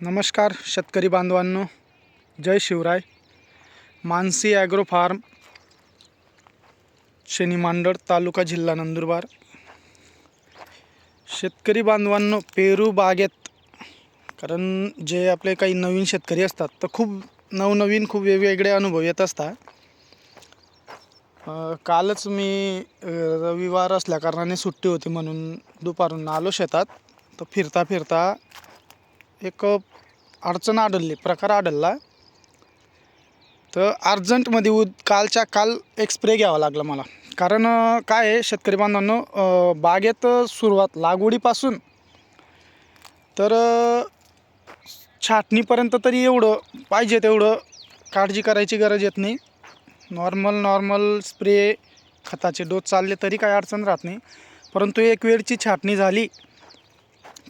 नमस्कार शेतकरी बांधवांनो. जय शिवराय. मानसी ॲग्रो फार्म शनी मांडळ तालुका जिल्हा नंदुरबार. शेतकरी बांधवांनो पेरू बागेत कारण जे आपले काही नवीन शेतकरी असतात तर खूप नवनवीन खूप वेगवेगळे अनुभव येत असतात. कालच मी रविवार असल्याकारणाने सुट्टी होती म्हणून दुपारून आलो शेतात. तर फिरता फिरता एक अडचण आढळली प्रकार आढळला. तर अर्जंटमध्ये उद कालच्या काल एक स्प्रे घ्यावा लागला मला. कारण काय आहे शेतकरी बांधवांनो बागेत सुरुवात लागवडीपासून तर छाटणीपर्यंत तरी एवढं पाहिजे तेवढं काळजी करायची गरज येत नाही. नॉर्मल नॉर्मल स्प्रे खताचे डोस चालले तरी काही अडचण राहत नाही. परंतु एक वेळची छाटणी झाली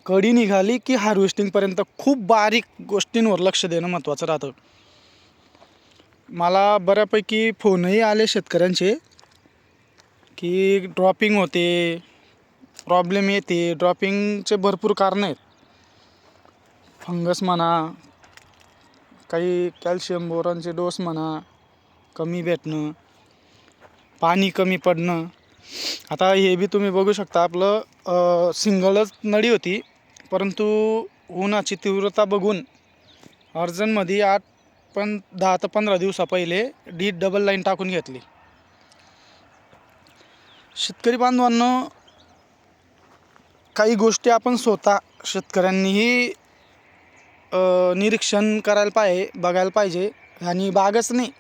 कडी निघाली की हार्वेस्टिंगपर्यंत खूप बारीक गोष्टींवर लक्ष देणं महत्त्वाचं राहतं. मला बऱ्यापैकी फोनही आले शेतकऱ्यांचे की ड्रॉपिंग होते प्रॉब्लेम येते ड्रॉपिंगचे भरपूर कारणं आहेत. फंगस म्हणा काही कॅल्शियम बोरांचे डोस म्हणा कमी भेटणं पाणी कमी पडणं. आता हे बी तुम्ही बघू शकता आपलं सिंगलच नळी होती. परंतु उन्हाची तीव्रता बघून अर्जनमध्ये आठ पण दहा ते पंधरा दिवसा पहिले डी डबल लाईन टाकून घेतली. शेतकरी बांधवांना काही गोष्टी आपण स्वतः शेतकऱ्यांनीही निरीक्षण करायला पाहिजे बघायला पाहिजे. आणि बागच नाही.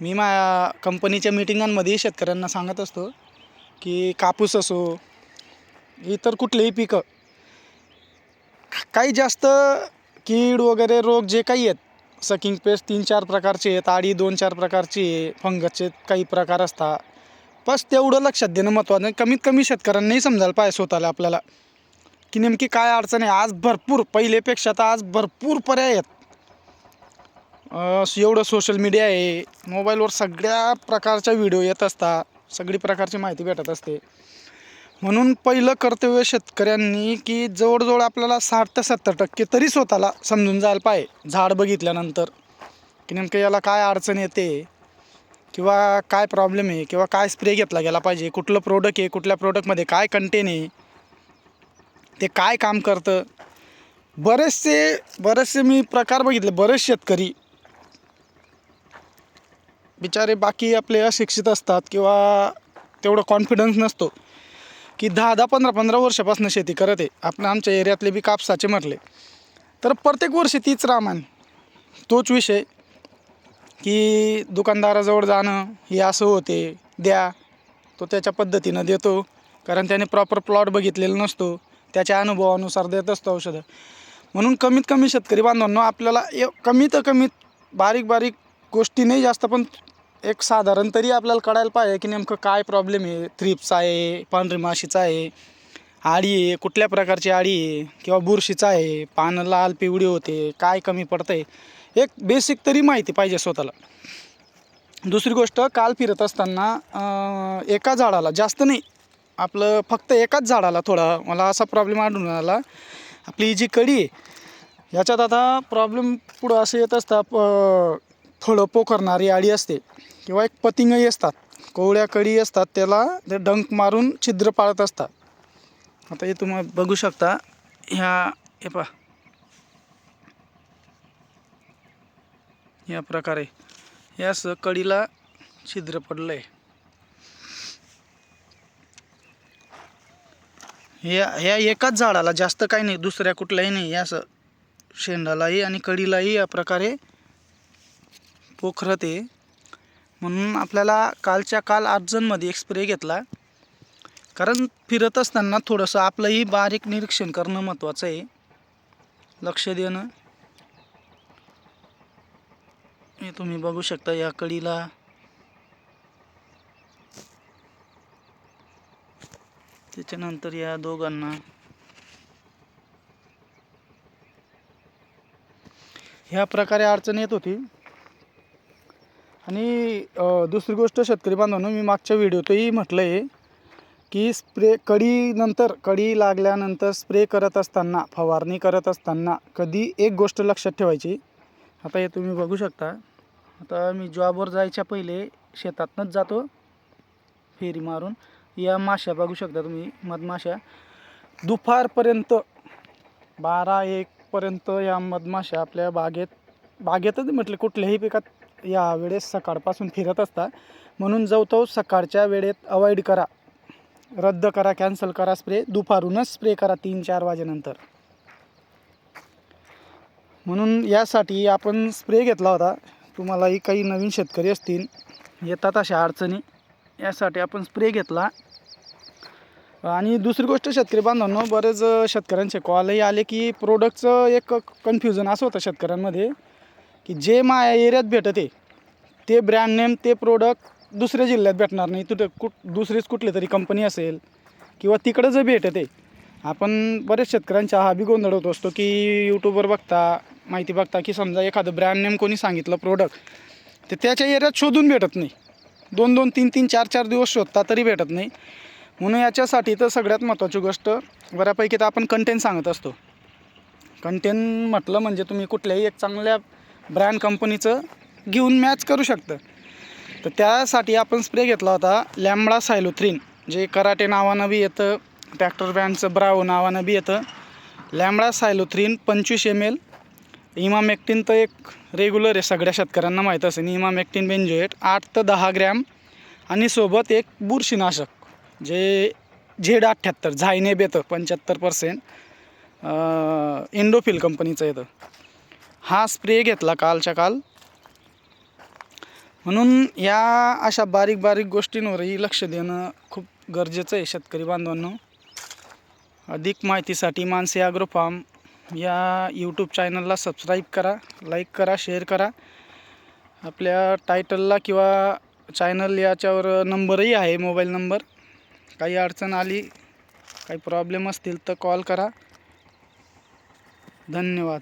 मी माझ्या कंपनीच्या मिटिंगांमध्ये शेतकऱ्यांना सांगत असतो की कापूस असो इतर कुठलेही पिकं काही जास्त कीड वगैरे रोग जे काही आहेत सकिंग पेस्ट तीन चार प्रकारचे आहेत आडी दोन चार प्रकारची आहे फंगसचे काही प्रकार असतात. बस तेवढं लक्षात देणं महत्त्वाचं आहे. कमीत कमी शेतकऱ्यांनाही समजायला पाहिजे स्वतःला आपल्याला. की नेमकी काय अडचण आहे? आज भरपूर पहिलेपेक्षा तर आज भरपूर पर्याय आहेत. एवढं सोशल मीडिया आहे. मोबाईलवर सगळ्या प्रकारच्या व्हिडिओ येत असतात. सगळी प्रकारची माहिती भेटत असते. म्हणून पहिलं कर्तव्य शेतकऱ्यांनी की जवळजवळ आपल्याला साठ ते सत्तर टक्के तरी स्वतःला समजून जायला पाहिजे. झाड बघितल्यानंतर की नेमकं याला काय अडचण येते किंवा काय प्रॉब्लेम आहे किंवा काय स्प्रे घेतला गेला पाहिजे कुठलं प्रोडक्ट आहे कुठल्या प्रोडक्टमध्ये काय कंटेन आहे ते काय काम करतं? बरेचसे बरेचसे मी प्रकार बघितले बरेच शेतकरी बिचारे बाकी आपले अशिक्षित असतात किंवा तेवढं कॉन्फिडन्स नसतो. की दहा दहा पंधरा पंधरा वर्षापासून शेती करत आहे. आपण आमच्या एरियातले बी कापसाचे म्हटले तर प्रत्येक वर्षी तीच रामायण. तोच विषय. की दुकानदाराजवळ जाणं हे असं होते द्या. तो त्याच्या पद्धतीनं देतो. कारण त्याने प्रॉपर प्लॉट बघितलेला नसतो. त्याच्या अनुभवानुसार देत असतो औषधं. म्हणून कमीत कमी शेतकरी बांधवांना आपल्याला कमीत कमीत बारीक बारीक गोष्टी नाही जास्त पण एक साधारण तरी आपल्याला कळायला पाहिजे की नेमकं काय प्रॉब्लेम आहे. थ्रिप्स आहे पांढरी माशीचा आहे आळी आहे कुठल्या प्रकारची आळी आहे किंवा बुरशीचा आहे पानं लाल पिवळी होते काय कमी पडतं आहे एक बेसिक तरी माहिती पाहिजे स्वतःला. दुसरी गोष्ट काल फिरत असताना एका झाडाला जास्त नाही आपलं फक्त एकाच झाडाला थोडा मला असा प्रॉब्लेम आढळून आला. आपली जी कडी आहे याच्यात आता प्रॉब्लेम पुढं असं येत असतं फळं पोखरणारी आळी असते किंवा एक पतिंगही असतात. कोवळ्या कडी असतात त्याला ते डंक मारून छिद्र पाळत असतात. आता हे तुम्ही बघू शकता. ह्या हे पा या प्रकारे. या असं कडीला छिद्र पडलं आहे ह्या ह्या एकाच झाडाला जास्त काही नाही दुसऱ्या कुठल्याही नाही. या असं शेंडालाही आणि कडीलाही या प्रकारे हो, पोखरत आहे म्हणून आपल्याला कालच्या काल अर्जनमध्ये एक स्प्रे घेतला. कारण फिरत असताना थोडंसं आपलंही बारीक निरीक्षण करणं महत्त्वाचं आहे. लक्ष देणं. हे तुम्ही बघू शकता या कडीला. त्याच्यानंतर या दोघांना. ह्या प्रकारे अडचण येत होती. आणि दुसरी गोष्ट शेतकरी बांधवांनो मी मागच्या व्हिडिओतही म्हटलं आहे की स्प्रे कढीनंतर कढी लागल्यानंतर स्प्रे करत असताना फवारणी करत असताना कधी एक गोष्ट लक्षात ठेवायची? आता हे तुम्ही बघू शकता. आता मी जॉबवर जायच्या पहिले शेतातनंच जातो फेरी मारून. या माश्या बघू शकता तुम्ही मधमाशा दुपारपर्यंत बारा एकपर्यंत या मधमाशा आपल्या बागेत बागेतच म्हटलं कुठल्याही पिकात या वेळेस सकाळपासून फिरत असतात. म्हणून जवतो तो सकाळच्या वेळेत अवॉइड करा. रद्द करा कॅन्सल करा स्प्रे दुपारूनच स्प्रे करा तीन चार वाजेनंतर. म्हणून यासाठी आपण स्प्रे घेतला होता. तुम्हालाही काही नवीन शेतकरी असतील येतात अशा अडचणी. यासाठी आपण स्प्रे घेतला. आणि दुसरी गोष्ट शेतकरी बांधवांनो बरेच शेतकऱ्यांचे कॉलही आले की प्रोडक्टचं एक कन्फ्युजन असं होतं शेतकऱ्यांमध्ये. की जे माया एरियात भेटते ते ब्रँड नेम ते प्रोडक्ट दुसऱ्या जिल्ह्यात भेटणार नाही. तिथं कुठ दुसरीच कुठली तरी कंपनी असेल किंवा तिकडं जे भेटते आपण बरेच शेतकऱ्यांच्या हा बी गोंधळ होत असतो की यूट्यूबवर बघता माहिती बघता की समजा एखादं ब्रँड नेम कोणी सांगितलं प्रोडक्ट ते त्याच्या एरियात शोधून भेटत नाही. दोन दोन तीन तीन चार चार दिवस शोधता तरी भेटत नाही. म्हणून याच्यासाठी तर सगळ्यात महत्त्वाची गोष्ट बऱ्यापैकी तर आपण कंटेंट सांगत असतो. कंटेंट म्हटलं म्हणजे तुम्ही कुठल्याही एक चांगल्या ब्रँड कंपनीचं घेऊन मॅच करू शकतं. तर त्यासाठी आपण स्प्रे घेतला होता लॅमडा सायलोथ्रीन जे कराटे नावानं बी येतं ट्रॅक्टर ब्रँडचं ब्रावो नावानं बी येतं. लॅमडा सायलोथ्रीन पंचवीस एम एल इमामेक्टिन तर एक रेग्युलर आहे सगळ्या शेतकऱ्यांना माहीत असेल. इमामेक्टिन बेंजोएट आठ ते दहा ग्रॅम आणि सोबत एक बुरशीनाशक जे झेड अठ्ठ्याहत्तर झायनेब येतं पंच्याहत्तर पर्सेंट इंडोफिल कंपनीचं येतं. हा स्प्रे घेतला कालच्या काल. म्हणून या अशा बारीक बारीक गोष्टींवरही लक्ष देणं खूप गरजेचं आहे शेतकरी बांधवांनो. अधिक माहितीसाठी मानसी ॲग्रो फार्म या यूट्यूब चॅनलला सबस्क्राईब करा लाईक करा शेअर करा. आपल्या टायटलला किंवा चॅनल याच्यावर नंबरही आहे मोबाईल नंबर काही अडचण आली काही प्रॉब्लेम असतील तर कॉल करा. धन्यवाद.